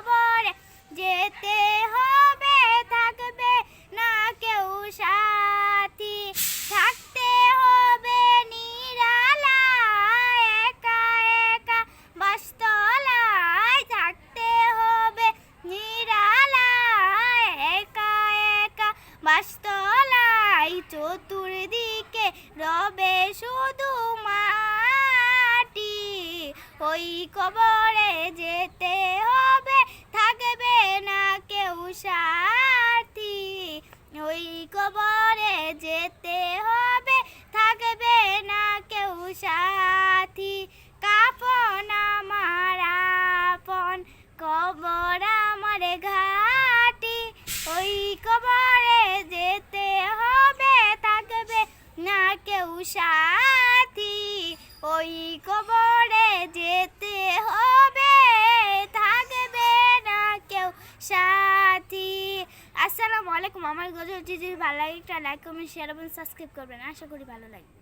কবরে যেতে হবে, থাকবে না কেউ সাথী। থাকতে হবে নিরালা, একা একা বাস্তলায়। থাকতে হবে নিরালা, একা একা বাস্তলায়। চতুর্দিকে রবে শুধু মাটি। ওই খবরে কবরে যেতে হবে, থাকবে না কেউ সাথী। ওই কবরে যেতে হবে, থাকবে না কেউ সাথী। আসসালামু আলাইকুম, আমার গজল যদি ভালো লাগে, একটা লাইক কমেন্ট শেয়ার এবং সাবস্ক্রাইব করবেন। আশা করি ভালো লাগবে।